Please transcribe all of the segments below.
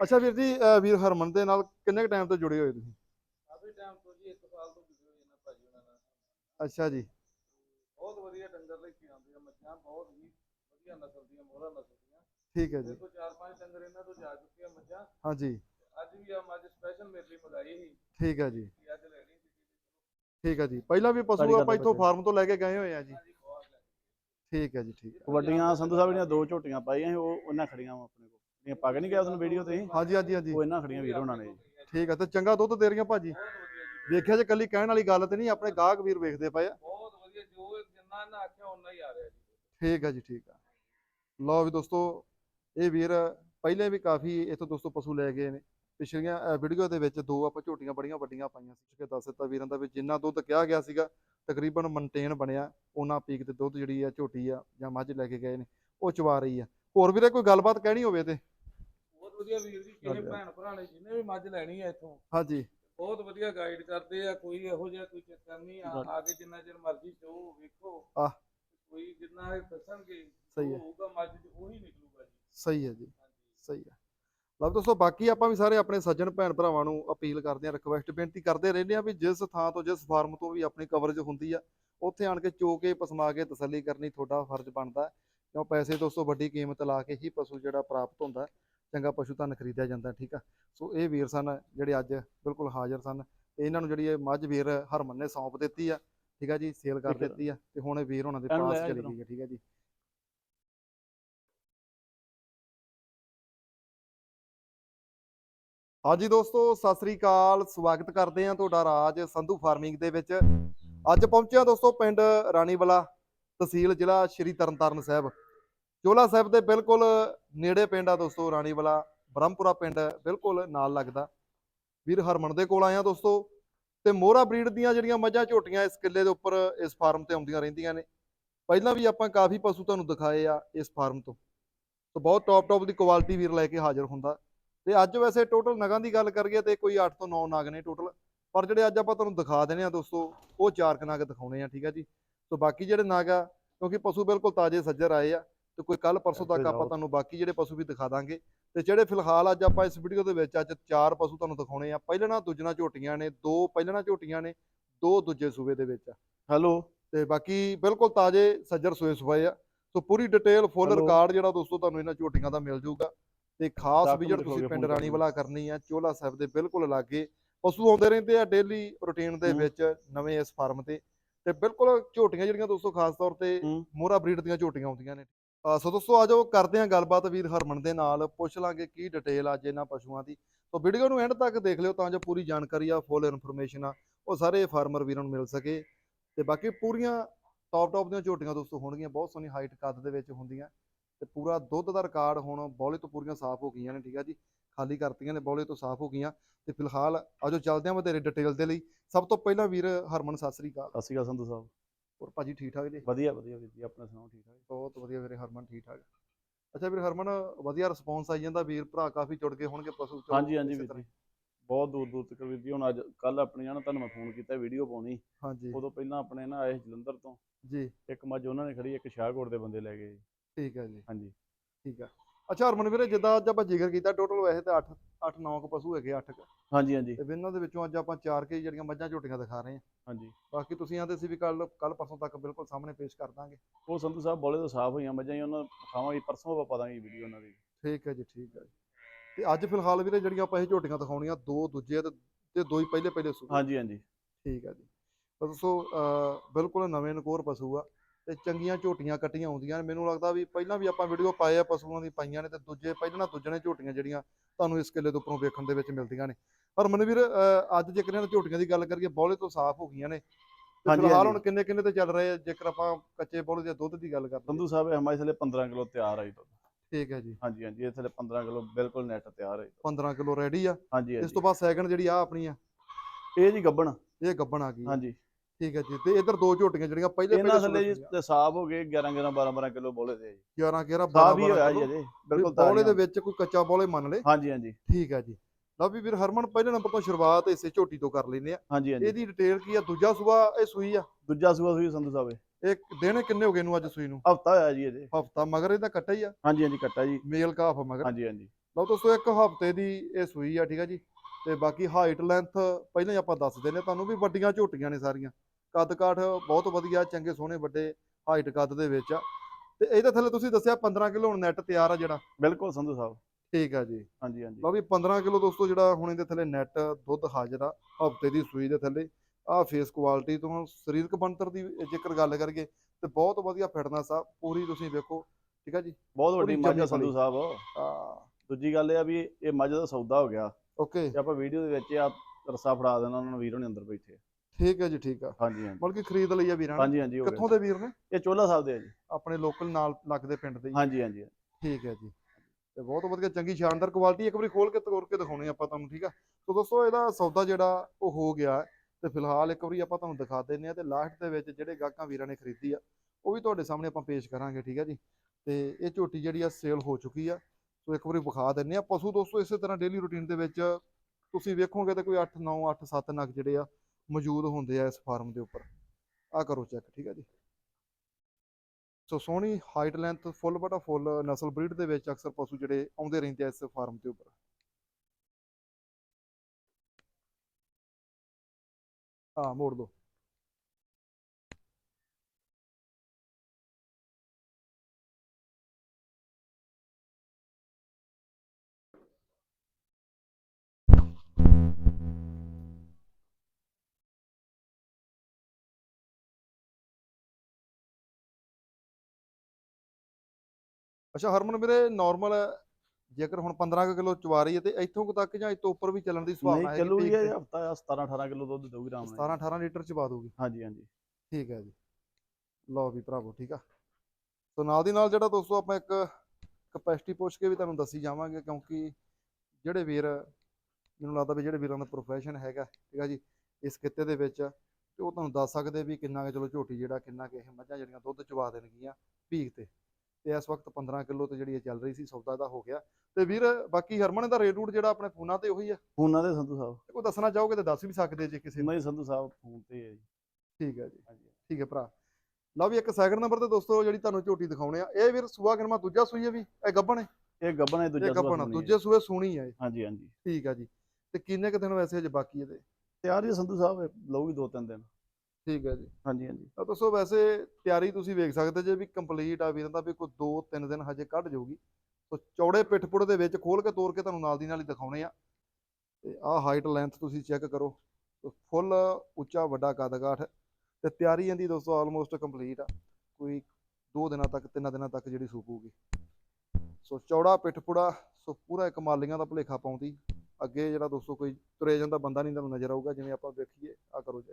ਅੱਛਾ ਵੀਰ ਜੀ ਅਹ ਵੀਰ ਹਰਮਨ ਦੇ ਨਾਲ ਕਿੰਨੇ ਕੁ ਟਾਈਮ ਤੋਂ ਜੁੜੇ ਹੋਏ ਤੁਸੀਂ? ਕਾਫੀ ਟਾਈਮ ਤੋਂ ਜੀ 1 ਸਾਲ ਤੋਂ ਵੀਡੀਓ ਇਹਨਾਂ ਭਾਜੀ ਉਹਨਾਂ ਨਾਲ। ਅੱਛਾ ਜੀ। ਬਹੁਤ ਵਧੀਆ ਡੰਗਰ ਲੈ ਕੇ ਆਉਂਦੇ ਆ ਮੱਝਾਂ ਬਹੁਤ ਹੀ ਵਧੀਆ ਨਸਲ ਦੀਆਂ ਮੋਹਰਾ ਨਸਲ ਦੀਆਂ। ਠੀਕ ਹੈ ਜੀ। ਦੇਖੋ ਚਾਰ ਪੰਜ ਡੰਗਰ ਇਹਨਾਂ ਤੋਂ ਜਾ ਚੁੱਕੀਆਂ ਮੱਝਾਂ। ਹਾਂਜੀ। ਅੱਜ ਵੀ ਆ ਮੱਝ ਸਪੈਸ਼ਲ ਮੇਰੇ ਲਈ ਮੰਗਾਈ ਸੀ। ਠੀਕ ਹੈ ਜੀ। ਕਿ ਅੱਜ ਲੈਣੀ ਸੀ। ਠੀਕ ਹੈ ਜੀ। ਪਹਿਲਾਂ ਵੀ ਪਸ਼ੂ ਗੱਲ ਆਪਾਂ ਇੱਥੋਂ ਬੱਚੇ। ਫਾਰਮ ਤੋਂ ਲੈ ਕੇ ਗਏ ਹੋਏ ਆ ਜੀ। ਹਾਂਜੀ ਬਹੁਤ ਲੈ ਠੀਕ ਹੈ ਜੀ ਠੀਕ ਹੈ। ਵੱਡੀਆਂ ਸੰਧੂ ਸਾਹਿਬ ਦੀਆਂ ਦੋ ਝੋਟੀਆਂ ਪਾਈਆਂ ਸੀ ਉਹ ਉਹਨਾਂ ਖੜੀਆਂ ਵਾ ਆਪਣੇ ਕੋਲ। ਜਿਹੜੀਆਂ ਪਾ ਕੇ ਨਹੀਂ ਗਿਆ ਉਸ ਵੀਡੀਓ ਤੇ? ਹਾਂਜੀ ਹਾਂਜੀ ਹਾਂਜੀ। ਉਹ ਇਹਨਾਂ ਖੜੀਆਂ ਵੀਰ ਉਹਨਾਂ ਨੇ। ਠੀਕ ਹੈ ਤੇ ਚੰਗਾ ਦੁੱਧ ਦੇ ਰਹੀਆਂ ਭਾਜੀ। ਵੇਖਿਆ ਜੇ ਕੱਲੀ ਕਹਿਣ ਵਾਲੀ ਗੱਲ ਤੇ ਨਹੀਂ ਆਪਣੇ ਗਾਹਕ ਵੀਰ ਵੇਖਦੇ ਪਏ ਆ। ਬਹੁਤ ਵਧੀਆ ਜੋ ਜਿੰਨਾ ਇਹਨਾਂ ਆਖਿਆ ਉਹਨਾਂ ਹੀ ਆ ਰਿਹਾ ਜੀ। ਠੀਕ ਹੈ ਜੀ ਠੀਕ ਹੈ ਲਓ ਵੀ ਦੋਸਤੋ ਇਹ ਵੀਰ ਪਹਿਲੇ ਵੀ ਕਾਫੀ ਇੱਥੋਂ ਦੋਸਤੋ ਪਸ਼ੂ ਲੈ ਗਏ ਨੇ। ਪਿਛਲੀਆਂ ਵੀਡੀਓ ਦੇ ਵਿੱਚ ਦੋ ਆਪਾਂ ਝੋਟੀਆਂ ਬੜੀਆਂ ਵੱਡੀਆਂ ਪਾਈਆਂ ਸੀ ਕਿ ਦੱਸ ਦਿੱਤਾ ਵੀਰਾਂ ਦਾ ਵੀ ਜਿੰਨਾ ਦੁੱਧ ਕਿਹਾ ਗਿਆ ਸੀਗਾ ਤਕਰੀਬਨ ਮੇਨਟੇਨ ਬਣਿਆ। ਉਹਨਾਂ ਪੀਕ ਤੇ ਦੁੱਧ ਜਿਹੜੀ ਆ ਝੋਟੀ ਆ ਜਾਂ ਮੱਝ ਲੈ ਕੇ ਗਏ ਨੇ। ਉਹ ਚਵਾ ਰਹੀ ਆ। ਹੋਰ ਵੀਰੇ ਕੋਈ ਗੱਲਬਾਤ ਕਹਿਣੀ ਹੋਵੇ ਤੇ? ਵਧੀਆ ਵੀਰ ਜੀ ਕਿਸੇ। ਭੈਣ ਭਰਾ ਨੇ ਜਿਹਨੇ ਵੀ ਮੱਝ ਲੈਣੀ ਹੈ ਇੱਥੋਂ ਹਾਂਜੀ ਬਹੁਤ ਵਧੀਆ ਗਾਈਡ ਕਰਦੇ ਆ ਕੋਈ ਇਹੋ ਜਿਹਾ ਕੋਈ ਚੱਕਰ ਨਹੀਂ ਆ ਆ ਕੇ ਜਿੰਨਾ ਚਿਰ ਮਰਜ਼ੀ ਸ਼ੋ ਵੇਖੋ ਆਹ। ਕੋਈ ਜਿੰਨਾ ਇਹ ਦੱਸਣਗੇ ਸਹੀ ਹੈ ਹੋਊਗਾ ਮੱਝ ਚ ਉਹੀ ਨਿਕਲੂਗਾ ਜੀ ਸਹੀ ਹੈ ਜੀ ਸਹੀ ਹੈ ਲਓ ਦੋਸਤੋ ਬਾਕੀ ਆਪਾਂ ਵੀ ਸਾਰੇ ਆਪਣੇ ਸੱਜਣ ਭੈਣ ਭਰਾਵਾਂ ਨੂੰ ਅਪੀਲ ਕਰਦੇ ਹਾਂ ਰਿਕਵੈਸਟ ਬੇਨਤੀ ਕਰਦੇ ਰਹਿੰਦੇ ਆ ਵੀ ਜਿਸ ਥਾਂ ਤੋਂ ਜਿਸ ਫਾਰਮ ਤੋਂ ਵੀ ਆਪਣੀ ਕਵਰੇਜ ਹੁੰਦੀ ਆ ਉੱਥੇ ਆਣ ਕੇ ਚੋ ਕੇ ਪਸਮਾ ਕੇ ਤਸੱਲੀ ਕਰਨੀ ਤੁਹਾਡਾ ਫਰਜ਼ ਬਣਦਾ। ਕਿਉਂ ਪੈਸੇ ਦੋਸਤੋ ਵੱਡੀ ਕੀਮਤ ਲਾ ਕੇ ਹੀ ਪਸ਼ੂ ਜਿਹੜਾ ਪ੍ਰਾਪਤ ਹੁੰਦਾ। ਚੰਗਾ ਪਸ਼ੂ ਧਨ ਖਰੀਦਿਆ ਜਾਂਦਾ ਠੀਕ ਆ? ਸੋ ਇਹ ਵੀਰ ਸਨ ਜਿਹੜੇ ਅੱਜ ਬਿਲਕੁਲ ਹਾਜ਼ਰ ਸਨ। ਤੇ ਇਹਨਾਂ ਨੂੰ ਜਿਹੜੀ ਇਹ ਮੱਝ ਵੀਰ ਹਰਮਨ ਨੇ ਸੌਂਪ ਦਿੱਤੀ ਆ ਠੀਕ ਆ ਜੀ ਸੇਲ ਕਰ। ਦਿੱਤੀ ਆ ਤੇ ਹੁਣ ਇਹ ਵੀਰ ਉਹਨਾਂ ਦੇ ਪਾਸ ਚਲੀ। ਗਈ ਹੈ ਠੀਕ ਆ ਜੀ। ਹਾਂਜੀ ਦੋਸਤੋ ਸਤਿ ਸ੍ਰੀ ਅਕਾਲ ਸਵਾਗਤ ਕਰਦੇ ਹਾਂ ਤੁਹਾਡਾ ਰਾਜ ਸੰਧੂ ਫਾਰਮਿੰਗ ਦੇ ਵਿੱਚ। ਅੱਜ ਪਹੁੰਚਿਆ ਦੋਸਤੋ ਪਿੰਡ ਰਾਣੀਵਾਲਾ ਤਹਿਸੀਲ ਜ਼ਿਲ੍ਹਾ ਸ਼੍ਰੀ ਤਰਨਤਾਰਨ ਸਾਹਿਬ। ਚੋਲਾ ਸਾਹਿਬ ਦੇ ਬਿਲਕੁਲ ਨੇੜੇ ਪਿੰਡ ਆ ਦੋਸਤੋ, ਰਾਣੀਵਾਲਾ, ਬ੍ਰਹਮਪੁਰਾ ਪਿੰਡ, ਬਿਲਕੁਲ ਨਾਲ ਲੱਗਦਾ। ਵੀਰ ਹਰਮਨ ਦੇ ਕੋਲ ਆਇਆ ਦੋਸਤੋ। ਤੇ ਮੋਹਰਾ ਬਰੀਡ ਦੀਆਂ ਜਿਹੜੀਆਂ ਮੱਝਾਂ ਝੋਟੀਆਂ ਇਸ ਕਿੱਲੇ ਦੇ ਉੱਪਰ, ਇਸ ਫਾਰਮ ਤੇ ਆਉਂਦੀਆਂ ਰਹਿੰਦੀਆਂ ਨੇ। ਪਹਿਲਾਂ ਵੀ ਆਪਾਂ ਕਾਫੀ ਪਸ਼ੂ ਤੁਹਾਨੂੰ ਦਿਖਾਏ ਆ ਇਸ ਫਾਰਮ ਤੋਂ। ਤਾਂ ਬਹੁਤ ਟੌਪ ਟੌਪ ਦੀ ਕੁਆਲਿਟੀ ਵੀਰ ਲੈ ਕੇ ਹਾਜ਼ਰ ਹੁੰਦਾ। ਤੇ ਅੱਜ ਵੈਸੇ ਟੋਟਲ ਨਗਾਂ ਦੀ ਗੱਲ ਕਰੀਏ ਤੇ ਕੋਈ 8 ਤੋਂ 9 ਨਗ ਨੇ ਟੋਟਲ। ਪਰ ਜਿਹੜੇ ਅੱਜ ਆਪਾਂ ਤੁਹਾਨੂੰ ਦਿਖਾ ਦੇਣੇ ਆ ਦੋਸਤੋ, ਉਹ ਚਾਰ ਕੁ ਨਗ ਦਿਖਾਉਣੇ ਆ, ਠੀਕ ਆ ਜੀ। ਸੋ ਬਾਕੀ ਜਿਹੜੇ ਨਗ ਆ, ਕਿਉਂਕਿ ਪਸ਼ੂ ਬਿਲਕੁਲ ਤਾਜ਼ੇ ਸੱਜਰ ਆਏ ਆ। ਤੇ ਕੋਈ ਕੱਲ ਪਰਸੋਂ ਤੱਕ ਆਪਾਂ। ਤੁਹਾਨੂੰ ਬਾਕੀ ਜਿਹੜੇ ਪਸ਼ੂ ਵੀ ਦਿਖਾ ਦਾਂਗੇ ਤੇ ਜਿਹੜੇ ਫਿਲਹਾਲ ਅੱਜ ਆਪਾਂ ਇਸ ਵੀਡੀਓ ਦੇ ਵਿੱਚ ਅੱਜ ਚਾਰ ਪਸ਼ੂ ਤੁਹਾਨੂੰ ਦਿਖਾਉਣੇ ਆ ਪਹਿਲਣਾ ਦੂਜਣਾ ਝੋਟੀਆਂ ਨੇ ਦੋ ਪਹਿਲਣਾ ਝੋਟੀਆਂ ਨੇ ਦੋ ਦੂਜੇ ਸੂਬੇ ਦੇ ਵਿੱਚ ਹੈਲੋ ਤੇ ਬਾਕੀ ਬਿਲਕੁਲ ਤਾਜ਼ੇ ਸੱਜਰ ਸੋਏ ਸਵਾਏ ਆ ਸੋ ਪੂਰੀ ਡਿਟੇਲ ਫੁੱਲ. ਰਿਕਾਰਡ ਜਿਹੜਾ ਦੋਸਤੋ ਤੁਹਾਨੂੰ ਇਹਨਾਂ ਝੋਟੀਆਂ ਦਾ ਮਿਲ ਜਾਊਗਾ ਤੇ ਖਾਸ ਵਿਜ਼ਿਟ ਤੁਸੀਂ ਪਿੰਡ ਕਰਕੇ। ਰਾਣੀਵਾਲਾ ਕਰਨੀ ਆ ਚੋਲਾ ਸਾਹਿਬ ਦੇ ਬਿਲਕੁਲ ਲਾਗੇ ਪਸ਼ੂ ਆਉਂਦੇ ਰਹਿੰਦੇ ਆ ਡੇਲੀ ਰੁਟੀਨ ਦੇ। ਵਿੱਚ ਨਵੇਂ ਇਸ ਫਾਰਮ ਤੇ ਤੇ ਬਿਲਕੁਲ ਝੋਟੀਆਂ ਜਿਹੜੀਆਂ ਦੋਸਤੋ ਖਾਸ ਤੌਰ ਤੇ। ਮੋਹਰਾ ਬਰੀਡ ਦੀਆਂ ਝੋਟੀਆਂ ਆਉਂਦੀਆਂ ਨੇ ਸੋ ਦੋਸਤੋ ਆਜੋ ਕਰਦੇ ਹਾਂ ਗੱਲਬਾਤ ਵੀਰ ਹਰਮਨ ਦੇ ਨਾਲ, ਪੁੱਛ ਲਾਂਗੇ ਕੀ ਡਿਟੇਲ ਅੱਜ ਇਹਨਾਂ ਪਸ਼ੂਆਂ ਦੀ। ਸੋ ਵੀਡੀਓ ਨੂੰ ਐਂਡ ਤੱਕ ਦੇਖ ਲਿਓ ਤਾਂ ਜੋ ਪੂਰੀ ਜਾਣਕਾਰੀ ਆ ਫੁੱਲ ਇਨਫੋਰਮੇਸ਼ਨ ਆ, ਉਹ ਸਾਰੇ ਫਾਰਮਰ ਵੀਰਾਂ ਨੂੰ ਮਿਲ ਸਕੇ। ਤੇ ਬਾਕੀ ਪੂਰੀਆਂ ਟੌਪ ਟੌਪ ਦੀਆਂ ਝੋਟੀਆਂ ਦੋਸਤੋ ਹੋਣਗੀਆਂ, ਬਹੁਤ ਸੋਹਣੀ ਹਾਈਟ ਕੱਦ ਦੇ ਵਿੱਚ ਹੁੰਦੀਆਂ। ਤੇ ਪੂਰਾ ਦੁੱਧ ਦਾ ਰਿਕਾਰਡ ਹੁਣ ਬੌਲੇ ਤੋਂ ਪੂਰੀਆਂ ਸਾਫ਼ ਹੋ ਗਈਆਂ ਨੇ, ਠੀਕ ਆ ਜੀ? ਖਾਲੀ ਕਰਤੀਆਂ ਨੇ, ਬੌਲੇ ਤੋਂ ਸਾਫ਼ ਹੋ ਗਈਆਂ। ਤੇ ਫਿਲਹਾਲ ਆਜੋ ਚੱਲਦੇ ਹਾਂ ਵਧੇਰੇ ਡਿਟੇਲ ਦੇ ਲਈ। ਸਭ ਤੋਂ ਪਹਿਲਾਂ ਵੀਰ ਹਰਮਨ, ਸਤਿ ਸ੍ਰੀ ਅਕਾਲ। ਸਤਿ ਸ਼੍ਰੀ ਅਕਾਲ ਸੰਧੂ ਸਾਹਿਬ। ਹੋਰ ਭਾਜੀ ਠੀਕ ਠਾਕ ਜੀ? ਵਧੀਆ ਵਧੀਆ ਵੀਰ ਜੀ ਆਪਣਾ ਸੁਣਾਓ ਠੀਕ ਠਾਕ? ਬਹੁਤ ਵਧੀਆ ਵੀਰੇ ਹਰਮਨ ਠੀਕ ਠਾਕ। ਅੱਛਾ ਵੀਰ ਹਰਮਨ ਵਧੀਆ ਰਿਸਪੌਂਸ ਆਈ ਜਾਂਦਾ ਵੀਰ ਭਰਾ ਕਾਫੀ ਜੁੜ ਗਏ ਹੋਣਗੇ ਪਸ਼ੂ ਚਲੋ ਹਾਂਜੀ ਹਾਂਜੀ ਵੀਰ ਜੀ। ਬਹੁਤ ਦੂਰ ਦੂਰ ਤੱਕ ਵੀਰ ਜੀ ਹੁਣ ਅੱਜ ਕੱਲ ਆਪਣੀਆਂ ਨਾ ਤੁਹਾਨੂੰ ਮੈਂ ਫੋਨ ਕੀਤਾ ਵੀਡੀਓ ਪਾਉਣੀ। ਹਾਂਜੀ। ਉਦੋਂ ਪਹਿਲਾਂ ਆਪਣੇ ਨਾ ਆਏ ਜਲੰਧਰ ਤੋਂ। ਜੀ। ਇੱਕ ਮੱਝ ਉਹਨਾਂ ਨੇ ਖੜੀ ਇੱਕ ਸ਼ਾਹਕੋਟ ਦੇ ਬੰਦੇ ਲੈ ਗਏ। ਠੀਕ ਹੈ ਜੀ। ਹਾਂਜੀ। ਠੀਕ ਹੈ ਅੱਛਾ ਹਰਮਨ ਵੀਰੇ ਜਿੱਦਾਂ ਅੱਜ ਆਪਾਂ ਜ਼ਿਕਰ ਕੀਤਾ ਟੋਟਲ ਵੈਸੇ ਤਾਂ 8 8 9 ਕੁ ਪਸ਼ੂ ਹੈਗੇ 8 ਹਾਂਜੀ ਹਾਂਜੀ। ਤੇ ਇਹਨਾਂ ਦੇ ਵਿੱਚੋਂ ਅੱਜ ਆਪਾਂ ਚਾਰ ਕੇ ਜਿਹੜੀਆਂ ਮੱਝਾਂ ਝੋਟੀਆਂ ਦਿਖਾ ਰਹੇ ਹਾਂ। ਹਾਂਜੀ। ਬਾਕੀ ਤੁਸੀਂ ਆਂਦੇ ਸੀ ਵੀ ਕੱਲ ਕੱਲ ਪਰਸੋਂ ਤੱਕ ਬਿਲਕੁਲ ਸਾਹਮਣੇ ਪੇਸ਼ ਕਰ ਦਾਂਗੇ। ਉਹ ਸੰਧੂ ਸਾਹਿਬ ਬੋਲੇ ਤੋਂ ਸਾਫ਼ ਹੋਈਆਂ ਮੱਝਾਂ ਜੀ ਉਹਨਾਂ ਖਾਵਾਂਗੇ ਪਰਸੋਂ ਆਪਾਂ ਦਾਂਗੇ ਵੀਡੀਓ ਉਹਨਾਂ ਦੀ। ਠੀਕ ਹੈ ਜੀ ਠੀਕ ਹੈ ਤੇ ਅੱਜ ਫਿਲਹਾਲ ਵੀਰੇ ਜਿਹੜੀਆਂ ਆਪਾਂ ਇਹ ਝੋਟੀਆਂ ਦਿਖਾਉਣੀਆਂ ਦੋ ਦੂਜੇ ਤੇ ਤੇ ਦੋ ਹੀ ਪਹਿਲੇ ਪਹਿਲੇ ਸੂ ਹਾਂਜੀ ਹਾਂਜੀ। ਠੀਕ ਹੈ ਜੀ। ਅਹ ਬਿਲਕੁਲ ਨਵੇਂ ਨਕੋਰ ਪਸ਼ੂ ਆ। ਤੇ ਚੰਗੀਆਂ ਝੋਟੀਆਂ ਕੱਟੀਆਂ ਆਉਂਦੀਆਂ ਨੇ। ਮੈਨੂੰ ਲੱਗਦਾ ਵੀ ਪਹਿਲਾਂ ਵੀ ਆਪਾਂ ਵੀਡੀਓ ਪਾਏ ਆ ਪਸ਼ੂਆਂ ਦੀ ਪਾਈਆਂ ਨੇ ਤੇ ਦੂਜੇ ਪਹਿਲਾਂ ਦੂਜਣੇ ਝੋਟੀਆਂ ਜਿਹੜੀਆਂ ਤੁਹਾਨੂੰ ਇਸ ਕਿੱਲੇ ਦੇ ਉੱਪਰੋਂ ਵੇਖਣ ਦੇ ਵਿੱਚ ਮਿਲਦੀਆਂ ਨੇ। ਪਰ ਮਨਵੀਰ ਅੱਜ ਜੇਕਰ ਇਹਨਾਂ ਝੋਟੀਆਂ ਦੀ ਗੱਲ ਕਰੀਏ ਬੌਲੇ ਤੋਂ ਸਾਫ਼ ਹੋ ਗਈਆਂ ਨੇ। ਤੇ ਹਾਂਜੀ, ਫਿਲਹਾਲ। ਹੁਣ ਕਿੰਨੇ ਕਿੰਨੇ ਤੇ ਚੱਲ ਰਹੇ ਆ? ਜੇਕਰ ਆਪਾਂ ਕੱਚੇ ਬੌਲੇ ਦੇ ਦੁੱਧ ਦੀ ਗੱਲ ਕਰਦੇ ਸੰਧੂ ਸਾਹਿਬ ਇਹ ਹਮਾਰੇ ਥਲੇ 15 ਕਿਲੋ ਤਿਆਰ ਆਈ ਦੁੱਧ। ਠੀਕ ਹੈ ਜੀ। ਹਾਂਜੀ ਹਾਂਜੀ ਇਹ ਥਲੇ 15 ਕਿਲੋ ਬਿਲਕੁਲ ਨੈਟ ਤਿਆਰ ਹੈ 15 ਕਿਲੋ ਰੈਡੀ ਆ। ਹਾਂਜੀ ਇਸ ਤੋਂ ਬਾਅਦ ਸੈਕਿੰਡ ਜਿਹੜੀ ਆ ਆਪਣੀ ਆ। ਇਹ ਜੀ ਗੱਬਣ। ਇਹ ਗੱਬਣ ਆ ਗਈ। ਹਾਂਜੀ। ਠੀਕ ਹੈ ਜੀ ਤੇ ਇਧਰ ਦੋ ਝੋਟੀਆਂ ਜਿਹੜੀਆਂ ਪਹਿਲੇ ਇਹਨਾਂ ਪਹਿਲੇ ਥੱਲੇ ਜੀ ਤੇ ਸਾਫ਼ ਹੋ ਗਏ 11 11 12 12 ਕਿਲੋ ਬੋਲੇ ਜੀ। 11 11 ਸਾਫ਼ 12 ਹੀ ਹੋਇਆ ਜੀ 12 ਅਜੇ ਬਿਲਕੁਲ ਬੌਲੇ ਦੇ। ਵਿੱਚ ਕੋਈ ਕੱਚਾ ਬੌਲੇ ਮੰਨ ਲੈ ਹਾਂਜੀ ਹਾਂਜੀ। ਠੀਕ ਹੈ ਜੀ। ਲਓ ਵੀ ਵੀਰ ਹਰਮਨ ਪਹਿਲੇ ਨੰਬਰ ਤੋਂ ਸ਼ੁਰੂਆਤ ਇਸੇ ਝੋਟੀ ਤੋਂ ਕਰ ਲੈਨੇ ਆ। ਹਾਂਜੀ ਹਾਂਜੀ। ਇਹਦੀ ਡਿਟੇਲ ਕੀ ਆ? ਦੂਜਾ ਸੂਆ ਇਹ ਸੂਈ ਆ? ਦੂਜਾ ਸੂਆ ਸੂਈ ਸੰਧੂ ਸਾਹਿਬ ਇਹ। ਦਿਨ ਕਿੰਨੇ ਹੋ ਗਏ ਨੂੰ ਅੱਜ ਸੂਈ ਨੂੰ? ਹਫਤਾ ਹੋਇਆ ਜੀ ਇਹਦੇ। ਹਫਤਾ ਮਗਰ ਇਹਦਾ ਕੱਟਾ ਹੀ ਆ? ਹਾਂਜੀ ਹਾਂਜੀ ਕੱਟਾ ਜੀ। ਮੇਲ ਕਾਫ ਮਗਰ। ਹਾਂਜੀ ਹਾਂਜੀ। ਲਓ ਦੋਸਤੋ ਇੱਕ ਹਫ਼ਤੇ ਦੀ ਇਹ ਸੂਈ ਆ ਠੀਕ ਆ ਜੀ। ਤੇ ਬਾਕੀ ਹਾਈਟ ਲੈਂਥ ਪਹਿਲਾਂ ਹੀ ਆਪਾਂ ਦੱਸ ਦਿੰਦੇ ਤੁਹਾਨੂੰ ਵੀ ਵੱਡੀਆਂ ਝੋਟੀਆਂ ਨੇ ਸਾਰੀਆਂ। ਕੱਦ ਕਾਠ ਬਹੁਤ ਵਧੀਆ ਚੰਗੇ ਸੋਹਣੇ ਵੱਡੇ ਹਾਈਟ ਕੱਦ ਦੇ ਵਿੱਚ ਆ। ਤੇ ਇਹਦੇ ਥੱਲੇ ਤੁਸੀਂ ਦੱਸਿਆ 15 ਕਿਲੋ ਹੁਣ ਨੈਟ ਤਿਆਰ ਆ ਜਿਹੜਾ। ਬਿਲਕੁਲ ਸੰਧੂ ਸਾਹਿਬ। ਠੀਕ ਆ ਜੀ। ਹਾਂਜੀ ਹਾਂਜੀ। ਲਓ ਵੀ 15 ਕਿਲੋ ਦੋਸਤੋ ਜਿਹੜਾ ਹੁਣ ਇਹਦੇ ਥੱਲੇ ਨੈਟ ਦੁੱਧ ਹਾਜ਼ਰ ਆ ਹਫ਼ਤੇ ਦੀ ਸੂਈ ਦੇ ਥੱਲੇ। ਆ ਫੇਸ ਕੁਆਲਿਟੀ ਤੋਂ ਸਰੀਰਕ ਬਣਤਰ ਦੀ ਜੇਕਰ ਗੱਲ ਕਰੀਏ ਤੇ ਬਹੁਤ ਵਧੀਆ ਫਿਟਨੈਸ ਆ ਪੂਰੀ ਤੁਸੀਂ ਵੇਖੋ। ਠੀਕ ਆ ਜੀ? ਬਹੁਤ ਵੱਡੀ ਮੱਝ ਆ ਸੰਧੂ। ਸਾਹਿਬ। ਆ ਦੂਜੀ ਗੱਲ ਇਹ ਆ ਵੀ ਇਹ ਮੱਝ ਦਾ ਸੌਦਾ ਹੋ ਗਿਆ। ਓਕੇ। ਤੇ ਆਪਾਂ ਵੀਡੀਓ ਦੇ ਵਿੱਚ ਆ ਰਸਾ ਫੜਾ ਦੇਣਾ ਉਹਨਾਂ ਨੂੰ ਵੀਰੋ ਨੇ ਅੰਦਰ ਬੈਠੇ ਠੀਕ ਹੈ ਜੀ ਠੀਕ ਆ। ਹਾਂਜੀ ਹਾਂਜੀ। ਬਲਕਿ ਖਰੀਦ ਲਈ ਆ ਵੀਰਾਂ ਨੇ। ਹਾਂਜੀ ਹਾਂਜੀ ਹੋ ਗਿਆ ਕਿੱਥੋਂ ਦੇ ਵੀਰ ਨੇ? ਇਹ ਚੋਲਾ ਸਾਹਿਬ ਦੇ ਆ ਜੀ। ਆਪਣੇ ਲੋਕਲ ਨਾਲ ਲੱਗਦੇ ਪਿੰਡ ਦੇ ਹੀ। ਹਾਂਜੀ ਹਾਂਜੀ। ਠੀਕ ਹੈ ਜੀ। ਤੇ ਬਹੁਤ ਵਧੀਆ ਚੰਗੀ ਸ਼ਾਨਦਾਰ ਕੁਆਲਿਟੀ ਇੱਕ ਵਾਰੀ ਖੋਲ ਕੇ ਤੋੜ ਕੇ ਦਿਖਾਉਣੀ ਆਪਾਂ ਤੁਹਾਨੂੰ ਠੀਕ ਆ? ਸੋ ਦੋਸਤੋ ਇਹਦਾ ਸੌਦਾ ਜਿਹੜਾ ਉਹ ਹੋ ਗਿਆ ਹੈ ਤੇ ਫਿਲਹਾਲ ਇੱਕ ਵਾਰੀ ਆਪਾਂ ਤੁਹਾਨੂੰ ਦਿਖਾ ਦਿੰਨੇ ਆ ਤੇ ਲਾਸਟ ਦੇ ਵਿੱਚ ਜਿਹੜੇ ਗਾਹਕਾਂ ਵੀਰਾਂ ਨੇ ਖਰੀਦੀ ਆ ਉਹ ਵੀ ਤੁਹਾਡੇ ਸਾਹਮਣੇ ਆਪਾਂ ਪੇਸ਼ ਕਰਾਂਗੇ ਠੀਕ ਹੈ ਜੀ? ਤੇ ਇਹ ਝੋਟੀ ਜਿਹੜੀ ਆ ਸੇਲ ਹੋ ਚੁੱਕੀ ਆ ਸੋ ਇੱਕ ਵਾਰੀ ਵਿਖਾ ਦਿੰਨੇ ਆ ਪਸ਼ੂ ਦੋਸਤੋ ਇਸੇ ਤਰ੍ਹਾਂ ਡੇਲੀ ਰੂਟੀਨ ਦੇ ਵਿੱਚ ਤੁਸੀਂ ਵੇਖੋਗੇ ਤੇ ਕੋਈ 8 9 8 7 ਨਗ ਜਿਹੜੇ ਆ ਮੌਜੂਦ ਹੁੰਦੇ ਆ ਇਸ ਫਾਰਮ ਦੇ ਉੱਪਰ। ਆ ਕਰੋ ਚੈੱਕ ਠੀਕ ਹੈ ਜੀ। ਸੋ ਸੋਹਣੀ ਹਾਈਟ ਲੈਂਥ ਫੁੱਲ ਬਟਾ ਫੁੱਲ ਨਸਲ ਬਰੀਡ ਦੇ ਵਿੱਚ ਅਕਸਰ ਪਸ਼ੂ ਜਿਹੜੇ ਆਉਂਦੇ ਰਹਿੰਦੇ ਆ ਇਸ ਫਾਰਮ ਦੇ ਉੱਪਰ। ਹਾਂ ਮੋੜ ਦੋ ਅੱਛਾ ਹਰਮਨ ਵੀਰੇ ਨਾਰਮਲ ਜੇਕਰ ਹੁਣ 15 ਕਿਲੋ ਚਵਾਰੀ ਹੈ ਤੇ ਇੱਥੋਂ ਕੁ ਤੱਕ ਜਾਂ ਇਸ ਤੋਂ ਉੱਪਰ ਵੀ ਚੱਲਣ ਦੀ ਸੰਭਾਵਨਾ ਨਹੀਂ ਹੈ ਚੱਲੂਗੀ ਇਹ ਹਫਤਾ 17 18 ਕਿਲੋ ਦੁੱਧ ਦੇਊਗੀ ਆਰਾਮ ਨਾਲ 17 18 ਲੀਟਰ ਚਵਾ ਦੂਗੀ ਹਾਂਜੀ ਹਾਂਜੀ। ਠੀਕ ਹੈ ਜੀ। ਲਓ ਵੀ ਭਰਾਵੋ ਠੀਕ ਆ। ਸੋ ਨਾਲ ਦੀ ਨਾਲ ਜਿਹੜਾ ਦੋਸਤੋ ਆਪਾਂ ਇੱਕ ਕਪੈਸਿਟੀ ਪੁੱਛ ਕੇ ਵੀ ਤੁਹਾਨੂੰ ਦੱਸੀ ਜਾਵਾਂਗੇ ਕਿਉਂਕਿ ਜਿਹੜੇ ਵੀਰ ਮੈਨੂੰ ਲੱਗਦਾ ਵੀ ਜਿਹੜੇ ਵੀਰਾਂ ਦਾ ਪ੍ਰੋਫੈਸ਼ਨ ਹੈਗਾ ਠੀਕ ਆ ਜੀ ਇਸ ਕਿੱਤੇ ਦੇ ਵਿੱਚ ਤੇ ਉਹ ਤੁਹਾਨੂੰ ਦੱਸ ਸਕਦੇ ਵੀ ਕਿੰਨਾ ਕੁ ਚਲੋ ਝੋਟੀ ਜਿਹੜਾ ਕਿੰਨਾ ਕੁ ਇਹ ਮੱਝਾਂ ਜਿਹੜੀਆਂ ਦੁੱਧ ਚਵਾ ਦੇਣਗੀਆਂ ਭੀਖ ਤੇ। ਤੇ ਇਸ ਵਕਤ 15 ਕਿਲੋ ਤੇ ਜਿਹੜੀ ਇਹ ਚੱਲ ਰਹੀ ਸੀ ਸੌਦਾ ਦਾ ਹੋ ਗਿਆ। ਤੇ ਵੀਰ ਬਾਕੀ ਹਰਮਨ ਦਾ ਰੇਟ ਰੂਟ ਜਿਹੜਾ ਆਪਣੇ ਫੋਨਾਂ ਤੇ ਉਹੀ ਆ? ਫੋਨਾਂ ਦੇ ਸੰਧੂ ਸਾਹਿਬ। ਕੋਈ ਦੱਸਣਾ ਚਾਹੋਗੇ ਤੇ ਦੱਸ ਵੀ ਸਕਦੇ ਜੇ ਕਿਸੇ ਨਹੀਂ ਸੰਧੂ ਸਾਹਿਬ ਫੋਨ ਤੇ ਹੈ ਜੀ। ਠੀਕ ਹੈ ਜੀ। ਠੀਕ ਹੈ ਭਰਾ। ਲਓ ਵੀ ਇੱਕ ਸੈਕਿੰਡ ਨੰਬਰ ਤੇ ਦੋਸਤੋ ਜਿਹੜੀ ਤੁਹਾਨੂੰ ਝੋਟੀ ਦਿਖਾਉਣੇ ਆ। ਇਹ ਵੀਰ ਸੂਆ ਕਿਨਮਾ ਦੂਜਾ ਸੂਈ ਹੈ ਵੀ? ਇਹ ਗੱਬਣ ਹੈ ਇਹ ਗੱਬਣ ਹੈ ਦੂਜਾ ਸੂਆ ਦੂਜੇ ਸੂਏ ਸੂਣੀ ਹੈ। ਹਾਂਜੀ ਹਾਂਜੀ। ਠੀਕ ਆ ਜੀ। ਤੇ ਕਿੰਨੇ ਕੁ ਦਿਨ ਵੈਸੇ ਅਜੇ ਬਾਕੀ ਇਹਦੇ? ਤਿਆਰ ਹੀ ਸੰਧੂ ਸਾਹਿਬ ਲਊਗੀ ਦੋ ਤਿੰਨ ਦਿਨ। ਠੀਕ ਹੈ ਜੀ। ਹਾਂਜੀ ਹਾਂਜੀ। ਤਾਂ ਦੋਸਤੋ ਵੈਸੇ ਤਿਆਰੀ ਤੁਸੀਂ ਵੇਖ ਸਕਦੇ ਜੇ ਵੀ ਕੰਪਲੀਟ ਆ ਵੀਰਾਂ ਦਾ ਵੀ ਕੋਈ 2-3 ਦਿਨ ਹਜੇ ਕੱਢ ਜਾਊਗੀ। ਸੋ ਚੌੜੇ ਪਿੱਠਪੁੜ ਦੇ ਵਿੱਚ ਖੋਲ ਕੇ ਤੋੜ ਕੇ ਤੁਹਾਨੂੰ ਨਾਲ ਦੀ ਨਾਲ ਹੀ ਦਿਖਾਉਣੇ ਆ। ਤੇ ਆਹ ਹਾਈਟ ਲੈਂਥ ਤੁਸੀਂ ਚੈੱਕ ਕਰੋ। ਫੁੱਲ ਉੱਚਾ ਵੱਡਾ ਕੱਦ ਕਾਠ ਤੇ ਤਿਆਰੀ ਇਹਦੀ ਦੋਸਤੋ ਆਲਮੋਸਟ ਕੰਪਲੀਟ ਆ। ਕੋਈ 2 ਦਿਨਾਂ ਤੱਕ 3 ਦਿਨਾਂ ਤੱਕ ਜਿਹੜੀ ਸੂਪੂਗੀ ਸੋ ਚੌੜਾ ਪਿੱਠਪੁੜਾ ਸੋ ਪੂਰਾ ਇੱਕ ਮਾਲੀਆਂ ਦਾ ਭੁਲੇਖਾ ਪਾਉਂਦੀ। ਅੱਗੇ ਜਿਹੜਾ ਦੋਸਤੋ ਕੋਈ ਤੁਰੇ ਜਾਂਦਾ ਬੰਦਾ ਨਹੀਂ ਤੁਹਾਨੂੰ ਨਜ਼ਰ ਆਊਗਾ ਜਿਵੇਂ ਆਪਾਂ ਵੇਖੀਏ ਆ ਕਰੋ ਜੀ।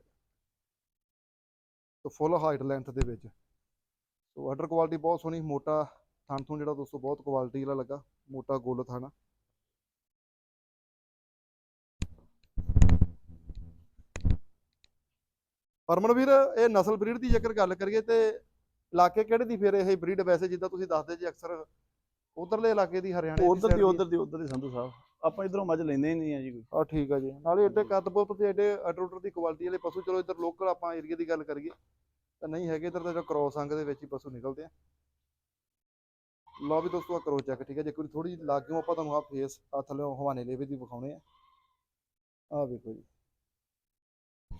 ਸੋ ਫੁੱਲ ਹਾਈਟ ਲੈਂਥ ਦੇ ਵਿੱਚ। ਸੋ ਆਰਡਰ ਕੁਆਲਿਟੀ ਬਹੁਤ ਸੋਹਣੀ ਮੋਟਾ ਥਣ ਥੁਣ ਜਿਹੜਾ ਦੋਸਤੋ ਬਹੁਤ ਕੁਆਲਿਟੀ ਵਾਲਾ ਲੱਗਾ ਮੋਟਾ ਗੋਲ ਥਣ। ਹਰਮਨ ਵੀਰ ਇਹ ਨਸਲ ਬਰੀਡ ਦੀ ਜੇਕਰ ਗੱਲ ਕਰੀਏ ਤੇ ਇਲਾਕੇ ਕਿਹੜੇ ਦੀ ਫਿਰ ਇਹ ਬਰੀਡ ਵੈਸੇ ਜਿੱਦਾਂ ਤੁਸੀਂ ਦੱਸਦੇ ਜੀ ਅਕਸਰ ਉਧਰਲੇ ਇਲਾਕੇ ਦੀ ਹਰਿਆਣੇ ਉਧਰ ਦੀ? ਉਧਰ ਦੀ ਉਧਰ ਦੀ ਸੰਧੂ ਸਾਹਿਬ। ਆਪਾਂ ਇਧਰੋਂ ਮੱਝ ਲੈਂਦੇ ਹੀ ਨਹੀਂ ਆ ਜੀ ਕੋਈ। ਆ ਠੀਕ ਆ ਜੀ। ਨਾਲੇ ਏਡੇ ਕੱਦ ਬੁੱਤ ਤੇ ਏਡੇ ਅਡਰ ਦੀ ਕੁਆਲਿਟੀ ਵਾਲੇ ਪਸ਼ੂ ਚਲੋ ਇੱਧਰ ਲੋਕਲ ਆਪਾਂ ਏਰੀਆ ਦੀ ਗੱਲ ਕਰੀਏ ਤਾਂ ਨਹੀਂ ਹੈਗੇ ਇੱਧਰ ਤਾਂ ਜੋ ਕ੍ਰੋਸ ਅੰਗ ਦੇ ਵਿੱਚ ਹੀ ਪਸ਼ੂ ਨਿਕਲਦੇ ਆ। ਲਓ ਵੀ ਦੋਸਤੋ ਆ ਕਰੋ ਚੈੱਕ ਠੀਕ ਹੈ ਜੇ। ਕੋਈ ਥੋੜੀ ਲੱਗਿਓ ਆਪਾਂ ਤੁਹਾਨੂੰ ਆ ਫੇਸ ਆ ਥੱਲੇ ਹਵਾਨੇ ਲੇਵੇ ਦੀ ਵਿਖਾਉਣੇ ਆ। ਆ ਵੇਖੋ ਜੀ।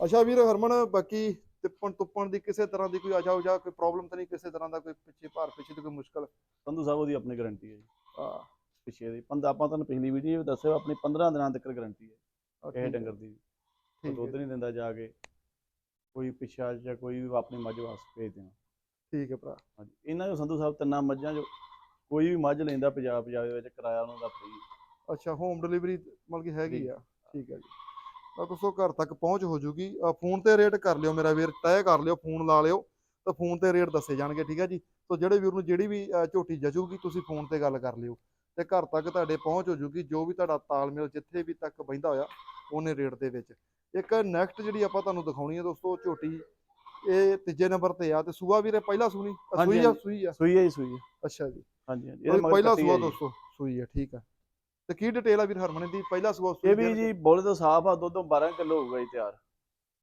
ਅੱਛਾ ਵੀਰ ਹਰਮਨ ਬਾਕੀ ਤਿੱਪਣ ਤੁੱਪਣ ਦੀ ਕਿਸੇ ਤਰ੍ਹਾਂ ਦੀ ਕੋਈ ਆਜਾ ਉਜਾ ਕੋਈ ਪ੍ਰੋਬਲਮ ਤਾਂ ਨਹੀਂ? ਕਿਸੇ ਤਰ੍ਹਾਂ ਦਾ ਕੋਈ ਪਿੱਛੇ ਭਾਰ ਪਿੱਛੇ ਦੀ ਕੋਈ ਮੁਸ਼ਕਲ? ਸੰਧੂ ਸਾਹਿਬ ਉਹਦੀ ਆਪਣੀ ਗਾਰੰਟੀ ਹੈ ਜੀ। ਆ ਪਿੱਛੇ ਦੀ। ਪੰਦ ਆਪਾਂ ਤੁਹਾਨੂੰ ਪਿਛਲੀ ਵੀਡੀਓ ਵੀ ਦੱਸਿਆ ਆਪਣੀ 15 ਦਿਨਾਂ ਤੱਕ ਗਾਰੰਟੀ ਹੈ। ਇਹ ਡੰਗਰ ਦੀ। ਦੁੱਧ ਨਹੀਂ ਦਿੰਦਾ ਜਾ ਕੇ। ਕੋਈ ਪਿੱਛਾ ਜਾਂ ਕੋਈ ਵੀ ਆਪਣੀ ਮੱਝ ਵਾਸਤੇ ਭੇਜ ਦੇਣਾ। ਠੀਕ ਹੈ ਭਰਾ। ਹਾਂਜੀ। ਇਹਨਾਂ ਜੋ ਸੰਧੂ ਸਾਹਿਬ ਤਿੰਨਾਂ ਮੱਝਾਂ ਜੋ ਕੋਈ ਵੀ ਮੱਝ ਲੈਂਦਾ ਪੰਜਾਬ ਪੰਜਾਬ ਦੇ ਵਿੱਚ ਕਿਰਾਇਆ ਉਹਨਾਂ ਦਾ ਫ੍ਰੀ ਅੱਛਾ ਹੋਮ ਡਿਲੀਵਰੀ ਮਤਲਬ ਕਿ ਹੈਗੀ। ਆ। ਠੀਕ ਹੈ ਜੀ। ਤਾਂ ਦੋਸਤੋ ਘਰ ਤੱਕ ਪਹੁੰਚ ਹੋ ਜੂਗੀ। ਫੋਨ ਤੇ ਰੇਟ ਕਰ ਲਿਓ ਮੇਰਾ ਵੀਰ ਤੈਅ ਕਰ ਲਿਓ ਫੋਨ ਲਾ ਲਿਓ। ਤਾਂ ਫੋਨ ਤੇ ਰੇਟ ਦੱਸੇ ਜਾਣਗੇ ਠੀਕ ਹੈ ਜੀ। ਸੋ ਜਿਹੜੇ ਵੀਰ ਨੂੰ ਜਿਹੜੀ ਵੀ ਝੋਟੀ ਜਚੂਗੀ ਤੁਸੀਂ ਫੋਨ ਤੇ ਗੱਲ ਕਰ ਲਿਓ। ਤੇ ਘਰ ਤੱਕ ਤੁਹਾਡੇ ਪਹੁੰਚ ਹੋ ਜੂਗੀ ਜੋ ਵੀ ਤੁਹਾਡਾ ਤਾਲਮੇਲ ਜਿੱਥੇ ਵੀ ਤੱਕ ਬੈਂਦਾ ਹੋਇਆ ਉਹਨੇ ਰੇਟ ਦੇ ਵਿੱਚ। ਇੱਕ ਨੈਕਸਟ ਜਿਹੜੀ ਆਪਾਂ ਤੁਹਾਨੂੰ ਦਿਖਾਉਣੀ ਹੈ ਦੋਸਤੋ ਝੋਟੀ ਇਹ ਤੀਜੇ ਨੰਬਰ ਤੇ ਆ ਤੇ ਸੂਆ ਵੀਰੇ ਪਹਿਲਾ ਸੂਣੀ? ਸੂਈ ਆ। ਸੂਈ ਆ? ਸੂਈ ਹੈ ਜੀ ਸੂਈ ਹੈ ਅੱਛਾ ਜੀ। ਹਾਂਜੀ ਹਾਂਜੀ। ਇਹ ਪਹਿਲਾ ਸੂਆ। ਦੋਸਤੋ ਸੂਈ ਆ ਠੀਕ ਆ। ਤੇ ਕੀ ਡਿਟੇਲ ਆ ਵੀਰ ਹਰਮਨ ਦੀ? ਪਹਿਲਾ ਸੂਆ ਸੂਈ ਇਹ ਵੀ ਆ? ਜੀ ਬੋਲੇ ਤੋਂ ਸਾਫ਼ ਆ ਦੁੱਧੋਂ 12 ਕਿਲੋ ਹੋਊਗਾ ਜੀ ਤਿਆਰ।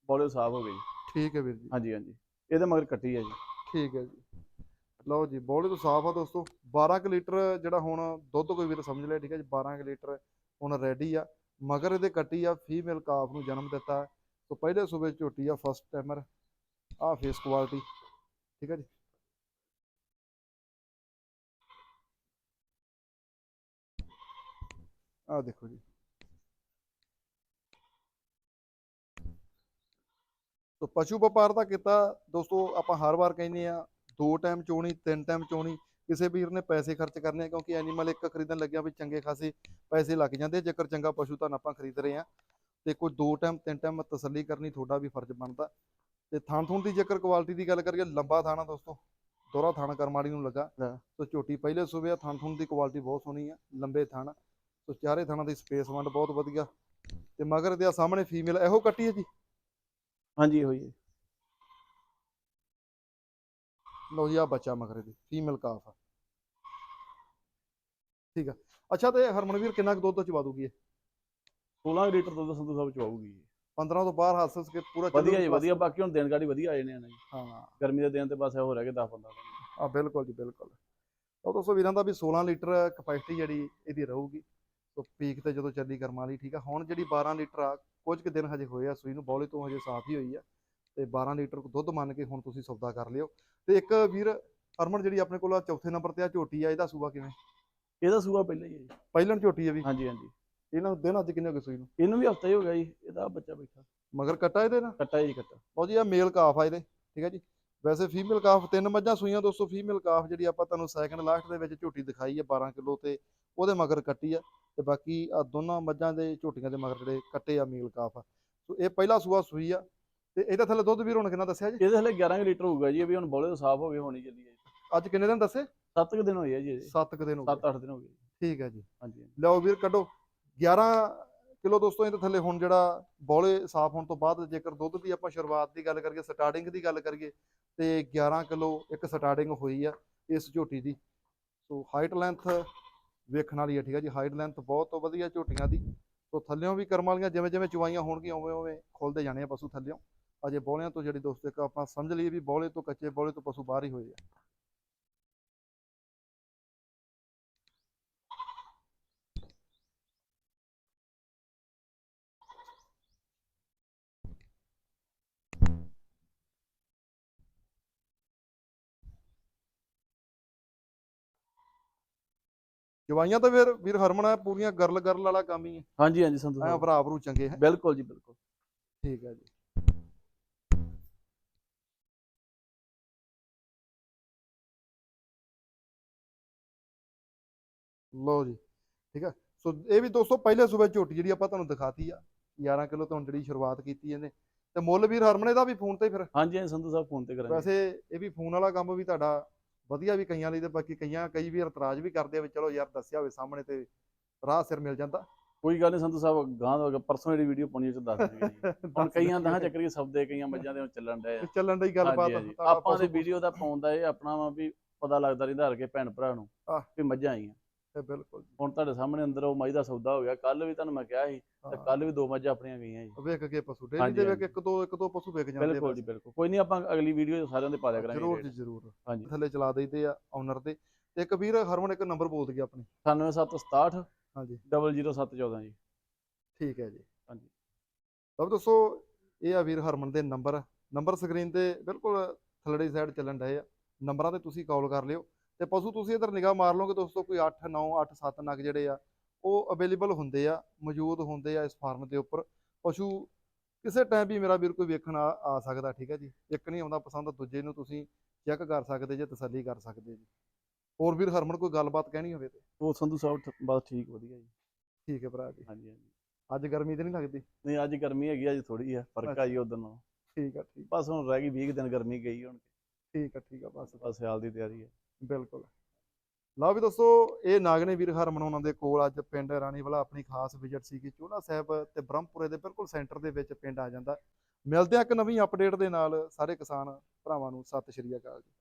ਬੋਲੇ ਸਾਫ਼ ਹੋ ਗਈ ਠੀਕ ਹੈ ਵੀਰ ਜੀ। ਹਾਂਜੀ ਹਾਂਜੀ। ਇਹਦੇ ਮਗਰ ਕੱਟੀ ਹੈ ਜੀ। ਠੀਕ ਹੈ ਜੀ। ਲਓ ਜੀ, ਬੋਲੇ ਤੋਂ ਸਾਫ਼ ਆ ਦੋਸਤੋ। 12 ਕੁ ਲੀਟਰ ਜਿਹੜਾ ਹੁਣ ਦੁੱਧ ਕੋਈ ਵੀਰ ਸਮਝ ਲਿਆ, ਠੀਕ ਹੈ ਜੀ 12 ਕੁ ਲੀਟਰ ਹੁਣ ਰੈਡੀ ਆ। ਮਗਰ ਇਹਦੇ ਕੱਟੀ ਆ ਫੀਮੇਲ ਕਾਫ ਨੂੰ ਜਨਮ ਦਿੱਤਾ। ਸੋ ਪਹਿਲੇ ਸੂਬੇ ਝੋਟੀ ਆ ਫਸਟ ਟਾਈਮਰ ਆ ਫੇਸ ਕੁਆਲਿਟੀ ਠੀਕ ਹੈ ਜੀ। ਆ ਦੇਖੋ ਜੀ। ਸੋ ਪਸ਼ੂ ਵਪਾਰ ਦਾ ਕੀਤਾ, ਦੋਸਤੋ ਆਪਾਂ ਹਰ ਵਾਰ ਕਹਿੰਦੇ ਆ ਦੋ ਟਾਈਮ ਚੋਣੀ ਤਿੰਨ ਟਾਈਮ ਚੋਣੀ ਕਿਸੇ ਵੀਰ ਨੇ ਪੈਸੇ ਖਰਚ ਕਰਨੇ ਆ ਕਿਉਂਕਿ ਐਨੀਮਲ ਇੱਕ ਖਰੀਦਣ ਲੱਗਿਆ ਵੀ ਚੰਗੇ ਖਾਸੇ ਪੈਸੇ ਲੱਗ ਜਾਂਦੇ ਜੇਕਰ ਚੰਗਾ ਪਸ਼ੂ ਤਾਂ ਆਪਾਂ ਖਰੀਦ ਰਹੇ ਆ ਤੇ ਕੋਈ ਦੋ ਟਾਈਮ ਤਿੰਨ ਟਾਈਮ ਤਸੱਲੀ ਕਰਨੀ ਤੁਹਾਡਾ ਵੀ ਫਰਜ਼ ਬਣਦਾ। ਤੇ ਥਾਣ ਥੂਣ ਦੀ ਜੇਕਰ ਕੁਆਲਿਟੀ ਦੀ ਗੱਲ ਕਰੀਏ ਲੰਬਾ ਥਾਣਾ ਦੋਸਤੋ ਦੋਹਰਾ ਥਾਣਾ ਕਰਮਾੜੀ ਨੂੰ ਲੱਗਾ। ਸੋ ਝੋਟੀ ਪਹਿਲੇ ਸੂਬੇ ਆ ਥਾਣ ਥੂਣ ਦੀ ਕੁਆਲਿਟੀ ਬਹੁਤ ਸੋਹਣੀ ਆ ਲੰਬੇ ਥਾਣ ਸੋ ਚਾਰੇ ਥਾਣਾ ਦੀ ਸਪੇਸ ਵੰਡ ਬਹੁਤ ਵਧੀਆ। ਤੇ ਮਗਰ ਦੇ ਆ ਸਾਹਮਣੇ ਫੀਮੇਲ ਇਹੋ ਕੱਟੀ ਹੈ ਜੀ? ਹਾਂਜੀ ਇਹੋ ਹੀ ਹੈ ਲਓ ਜੀ ਆ ਬੱਚਾ ਮਗਰੇ ਦੀ ਫੀਮੇਲ ਕਾਫ ਆ। ਠੀਕ ਆ। ਅੱਛਾ ਤੇ ਹਰਮਨਵੀਰ ਕਿੰਨਾ ਕੁ ਦੁੱਧ ਚਵਾ ਦੂਗੀ ਇਹ? 16 ਲੀਟਰ ਦੁੱਧ ਸੰਧੂ ਸਾਹਿਬ ਚਵਾਉਗੀ 15 ਤੋਂ ਬਾਹਰ ਹੱਸ ਹੱਸ ਕੇ ਪੂਰਾ ਵਧੀਆ ਜੀ। ਵਧੀਆ ਬਾਕੀ ਹੁਣ ਦਿਨ ਗਾੜੀ ਵਧੀਆ ਆਏ ਨੇ ਨਾ ਜੀ। ਹਾਂ। ਗਰਮੀ ਦੇ ਦਿਨ ਤੇ ਬਸ ਹੋ ਰਹਿ ਗਏ 10 15 ਦਿਨ। ਆ ਬਿਲਕੁਲ ਜੀ ਬਿਲਕੁਲ। ਉਹ ਦੋਸਤੋ ਵੀਰਾਂ ਦਾ ਵੀ 16 ਲੀਟਰ ਕਪੈਸਿਟੀ ਜਿਹੜੀ ਇਹਦੀ ਰਹੂਗੀ। ਸੋ ਪੀਕ ਤੇ ਜਦੋਂ ਚੱਲੀ ਕਰਮਾਂ ਵਾਲੀ ਠੀਕ ਆ। ਹੁਣ ਜਿਹੜੀ 12 ਲੀਟਰ ਆ ਕੁਝ ਕੁ ਦਿਨ ਹਜੇ ਹੋਏ ਆ ਸੂਈ ਨੂੰ ਬੌਲੇ ਤੋਂ ਹਜੇ ਸਾਫ਼ ਹੀ ਹੋਈ ਆ। ਤੇ 12 ਲੀਟਰ ਦੁੱਧ ਮੰਨ ਕੇ ਹੁਣ ਤੁਸੀਂ ਸੌਦਾ ਕਰ ਲਿਓ। ਤੇ ਇੱਕ ਵੀਰ ਹਰਮਨ ਜਿਹੜੀ ਆਪਣੇ ਕੋਲ ਆ ਚੌਥੇ ਨੰਬਰ ਤੇ ਆ ਝੋਟੀ ਆ ਇਹਦਾ ਸੂਆ ਕਿਵੇਂ? ਇਹਦਾ ਸੂਆ ਪਹਿਲਾਂ ਹੀ ਹੈ ਜੀ। ਪਹਿਲਣ ਝੋਟੀ ਆ ਵੀ? ਹਾਂਜੀ ਹਾਂਜੀ। ਇਹਨਾਂ ਨੂੰ ਦਿਨ ਅੱਜ ਕਿੰਨੇ ਹੋ ਗਏ ਸੂਈ ਨੂੰ? ਇਹਨੂੰ ਵੀ ਹਫਤਾ ਹੀ ਹੋ ਗਿਆ ਜੀ ਇਹਦਾ ਬੱਚਾ ਬੈਠਾ। ਮਗਰ ਕੱਟਾ ਇਹਦੇ ਨਾਲ? ਕੱਟਾ ਜੀ ਕੱਟਾ। ਲਓ ਜੀ ਆ ਮੇਲ ਕਾਫ ਆ ਇਹਦੇ ਠੀਕ ਹੈ ਜੀ? ਵੈਸੇ ਫੀਮੇਲ ਕਾਫ ਤਿੰਨ ਮੱਝਾਂ ਸੂਈਆਂ ਦੋਸਤੋ ਫੀਮੇਲ ਕਾਫ ਜਿਹੜੀ ਆਪਾਂ ਤੁਹਾਨੂੰ ਸੈਕੰਡ ਲਾਸਟ ਦੇ ਵਿੱਚ ਝੋਟੀ ਦਿਖਾਈ ਹੈ 12 ਕਿਲੋ ਤੇ ਉਹਦੇ ਮਗਰ ਕੱਟੀ ਆ ਤੇ ਬਾਕੀ ਆ ਦੋਨਾਂ ਮੱਝਾਂ ਦੇ ਝੋਟੀਆਂ ਦੇ ਮਗਰ ਜਿਹੜੇ ਕੱਟੇ ਆ ਮੇਲ ਕਾਫ ਆ। ਸੋ ਇਹ ਪਹਿਲਾ ਸੂਆ ਸੂਈ ਆ ਤੇ ਇਹਦਾ ਥੱਲੇ ਦੁੱਧ ਵੀਰ ਹੁਣ ਕਿੰਨਾ ਦੱਸਿਆ ਜੀ? ਇਹਦੇ ਹਲੇ 11 ਲੀਟਰ ਹੋਊਗਾ ਜੀ ਇਹ ਵੀ ਹੁਣ ਬੋਲੇ ਤੋਂ ਸਾਫ਼ ਹੋ ਗਏ ਹੋਣੀ ਚੱਲੀ ਹੈ ਅੱਜ ਕਿੰਨੇ ਦਿਨ ਦੱਸੇ? 7 ਕੁ ਦਿਨ ਹੋਏ ਆ ਜੀ ਇਹਦੇ। 7 ਕੁ ਦਿਨ ਹੋ ਗਏ। 7-8 ਦਿਨ ਹੋ ਗਏ ਠੀਕ ਹੈ ਜੀ। ਹਾਂਜੀ ਲਓ ਵੀਰ ਕੱਢੋ। 11 ਕਿਲੋ ਦੋਸਤੋ ਇਹਦੇ ਥੱਲੇ ਹੁਣ ਜਿਹੜਾ ਬੌਲੇ ਸਾਫ਼ ਹੋਣ ਤੋਂ ਬਾਅਦ ਜੇਕਰ ਦੁੱਧ ਦੀ ਆਪਾਂ ਸ਼ੁਰੂਆਤ ਦੀ ਗੱਲ ਕਰੀਏ ਸਟਾਰਟਿੰਗ ਦੀ ਗੱਲ ਕਰੀਏ ਤੇ 11 ਕਿਲੋ ਇੱਕ ਸਟਾਰਟਿੰਗ ਹੋਈ ਆ ਇਸ ਝੋਟੀ ਦੀ। ਸੋ ਹਾਈਟ ਲੈਂਥ ਵੇਖਣ ਵਾਲੀ ਹੈ ਠੀਕ ਹੈ ਜੀ। ਹਾਈਟ ਲੈਂਥ ਬਹੁਤ ਵਧੀਆ ਝੋਟੀਆਂ ਦੀ। ਸੋ ਥੱਲਿਓਂ ਵੀ ਕਰਮ ਵਾਲੀਆਂ ਜਿਵੇਂ ਜਿਵੇਂ ਚੁਆਈਆਂ ਹੋਣਗੀਆਂ ਉਵੇਂ ਉਵੇਂ ਖੁੱਲਦੇ ਜਾਣੇ ਆ ਪਸ਼ੂ ਥੱਲਿਓਂ। ਅਜੇ ਬੌਲਿਆਂ ਤੋਂ ਜਿਹੜੀ ਦੋਸਤੋ ਇੱਕ ਆਪਾਂ ਸਮਝ ਲਈਏ ਵੀ ਬੌਲੇ ਤੋਂ ਕੱਚੇ ਬੌਲੇ ਤੋਂ ਪਸ਼ੂ ਬਾਹਰ ਹੀ ਹੋਏ ਆ। ਚੁਆਈਆਂ ਤਾਂ ਫਿਰ ਵੀਰ ਹਰਮਨ ਆ ਪੂਰੀਆਂ ਗਰਲ ਗਰਲ ਵਾਲਾ ਕੰਮ ਹੀ ਹੈ ਹਾਂਜੀ ਹਾਂਜੀ ਸੰਧੂ ਐ ਸਾਹਿਬ ਭਰਾ ਭਰੂ ਚੰਗੇ ਹੈ। ਬਿਲਕੁਲ ਜੀ ਬਿਲਕੁਲ। ਠੀਕ ਹੈ ਜੀ। ਲਓ ਜੀ ਠੀਕ ਹੈ ਸੋ ਇਹ ਵੀ ਦੋਸਤੋ ਪਹਿਲੇ ਸੂਬੇ ਝੋਟੀ ਜਿਹੜੀ ਆਪਾਂ ਤੁਹਾਨੂੰ ਦਿਖਾਤੀ ਆ 11 ਕਿਲੋ ਤੋਂ ਜਿਹੜੀ ਸ਼ੁਰੂਆਤ ਕੀਤੀ ਇਹਨੇ। ਤੇ ਮੁੱਲ ਵੀਰ ਹਰਮਨੇ ਦਾ ਵੀ ਫੋਨ ਤੇ ਫਿਰ? ਹਾਂਜੀ ਹਾਂਜੀ ਸੰਧੂ ਸਾਹਿਬ ਫੋਨ ਤੇ ਕਰਾਂਗੇ। ਵੈਸੇ ਇਹ ਵੀ ਫੋਨ ਵਾਲਾ ਕੰਮ ਵੀ ਤੁਹਾਡਾ ਵਧੀਆ ਵੀ ਕਈਆਂ ਲਈ ਤੇ ਬਾਕੀ ਕਈਆਂ ਕਈ ਵੀ ਇਤਰਾਜ਼ ਵੀ ਕਰਦੇ ਆ ਵੀ ਚਲੋ ਯਾਰ ਦੱਸਿਆ ਹੋਵੇ ਸਾਹਮਣੇ ਤੇ ਰਾਹ ਸਿਰ ਮਿਲ ਜਾਂਦਾ। ਕੋਈ ਗੱਲ ਨਹੀਂ ਸੰਧੂ ਸਾਹਿਬ ਗਾਂ ਦਾ ਪਰਸੋਂ ਜਿਹੜੀ ਵੀਡੀਓ ਪਾਉਣੀ ਚ ਦੱਸ ਦਿੰਦੇ ਹੁਣ ਕਈਆਂ ਦਾ ਚੱਕਰੀ ਸਬਦੇ ਕਈਆਂ ਮੱਝਾਂ ਦੇ ਚੱਲਣ ਡਏ ਆ। ਚੱਲਣ ਦੀ ਗੱਲਬਾਤ ਆਪਾਂ ਦੇ ਵੀਡੀਓ ਦਾ ਪਾਉਂਦਾ ਇਹ ਆਪਣਾ ਵਾ ਪਤਾ ਲੱਗਦਾ ਰਹਿੰਦਾ ਹਰ ਕੇ ਭੈਣ ਭਰਾ ਨੂੰ। ਵੀ ਮੱਝਾਂ ਆਈਆਂ। ਤੇ ਬਿਲਕੁਲ ਜੀ। ਹੁਣ ਤੁਹਾਡੇ ਸਾਹਮਣੇ ਅੰਦਰ ਉਹ ਮੱਝ ਦਾ ਸੌਦਾ ਹੋ ਗਿਆ। ਕੱਲ ਵੀ ਤੁਹਾਨੂੰ ਮੈਂ ਕਿਹਾ ਸੀ ਤੇ ਹਾਂ। ਕੱਲ ਵੀ ਦੋ ਮੱਝਾਂ ਆਪਣੀਆਂ ਗਈਆਂ ਜੀ। ਵੇਖ ਕੇ ਪਸ਼ੂ ਡੇਲੀ ਹਾਂਜੀ, ਦੇ ਵੇਖ ਹਾਂਜੀ। ਇੱਕ ਦੋ ਇੱਕ ਦੋ ਪਸ਼ੂ ਵਿਕ ਜਾਂਦੇ ਬਿਲਕੁਲ ਜੀ। ਬਿਲਕੁਲ। ਕੋਈ ਨਹੀਂ ਆਪਾਂ ਅਗਲੀ ਵੀਡੀਓ ਸਾਰਿਆਂ ਦੇ ਪਾ ਦਿਆ ਕਰਾਂਗੇ ਜ਼ਰੂਰ। ਜੀ ਜ਼ਰੂਰ। ਹਾਂਜੀ। ਥੱਲੇ ਚਲਾ ਦਈਦੇ ਆ ਓਨਰ ਦੇ। ਤੇ ਇੱਕ ਵੀਰ ਹਰਮਨ ਇੱਕ ਨੰਬਰ ਬੋਲ ਦਈਏ ਆਪਣੀ। 9767 ਹਾਂਜੀ। 00714 ਜੀ। ਠੀਕ ਹੈ ਜੀ। ਹਾਂਜੀ। ਸਭ ਦੱਸੋ ਇਹ ਆ ਵੀਰ ਹਰਮਨ ਦੇ ਨੰਬਰ ਨੰਬਰ ਸਕਰੀਨ ਤੇ ਬਿਲਕੁਲ ਥੱਲੜੀ ਸਾਈਡ ਚੱਲਣ ਡਏ ਆ। ਨੰਬਰਾਂ ਤੇ ਤੁਸੀਂ ਕਾਲ ਕਰ ਲਿਓ। ਤੇ ਪਸ਼ੂ ਤੁਸੀਂ ਇਧਰ ਨਿਗਾਹ ਮਾਰ ਲਓਗੇ ਦੋਸਤੋ ਕੋਈ 8 9 8 7 ਨਗ ਜਿਹੜੇ ਆ ਉਹ ਅਵੇਲੇਬਲ ਹੁੰਦੇ ਆ ਮੌਜੂਦ ਹੁੰਦੇ ਆ ਇਸ ਫਾਰਮ ਦੇ ਉੱਪਰ। ਪਸ਼ੂ ਕਿਸੇ ਟਾਈਮ ਵੀ ਮੇਰਾ ਵੀਰ ਕੋਈ ਵੇਖਣ ਆ ਸਕਦਾ ਠੀਕ ਹੈ ਜੀ? ਇੱਕ ਨਹੀਂ ਆਉਂਦਾ ਪਸੰਦ ਦੂਜੇ ਨੂੰ ਤੁਸੀਂ ਚੈੱਕ ਕਰ ਸਕਦੇ ਜੇ ਤਸੱਲੀ ਕਰ ਸਕਦੇ ਜੀ। ਹੋਰ ਵੀਰ ਹਰਮਨ ਕੋਈ ਗੱਲਬਾਤ ਕਹਿਣੀ ਹੋਵੇ ਤੇ? ਉਹ ਸੰਧੂ ਸਾਹਿਬ ਬਸ ਠੀਕ ਵਧੀਆ ਜੀ। ਠੀਕ ਹੈ ਭਰਾ ਜੀ। ਹਾਂਜੀ ਹਾਂਜੀ। ਅੱਜ ਗਰਮੀ ਤੇ ਨਹੀਂ ਲੱਗਦੀ? ਨਹੀਂ ਅੱਜ ਗਰਮੀ ਹੈਗੀ ਅੱਜ ਥੋੜੀ ਆ ਫ਼ਰਕ। ਆਈ ਉਦੋਂ ਨਾਲੋਂ। ਠੀਕ ਆ ਠੀਕ। ਬਸ ਹੁਣ ਰਹਿ ਗਈ 20 ਕੁ ਦਿਨ ਗਰਮੀ ਗਈ ਹੁਣ ਠੀਕ ਆ ਠੀਕ ਆ ਬਸ। ਬਸ ਸਿਆਲ ਦੀ ਤਿਆਰੀ ਹੈ। ਬਿਲਕੁਲ। ਲਓ ਵੀ ਦੋਸਤੋ, ਇਹ ਨਾਗਨੇ ਵੀਰ ਹਰਮਨ ਉਹਨਾਂ ਦੇ ਕੋਲ ਅੱਜ ਪਿੰਡ ਰਾਣੀਵਾਲਾ ਆਪਣੀ ਖਾਸ ਵਿਜ਼ਿਟ ਸੀ ਕਿ ਚੋਲਾ ਸਾਹਿਬ ਤੇ ਬ੍ਰਹਮਪੁਰੇ ਦੇ ਬਿਲਕੁਲ ਸੈਂਟਰ ਦੇ ਵਿੱਚ ਪਿੰਡ ਆ ਜਾਂਦਾ। ਮਿਲਦੇ ਆ ਇੱਕ ਨਵੀਂ ਅਪਡੇਟ ਦੇ ਨਾਲ। ਸਾਰੇ ਕਿਸਾਨ ਭਰਾਵਾਂ ਨੂੰ ਸਤਿ ਸ਼੍ਰੀ ਅਕਾਲ ਜੀ।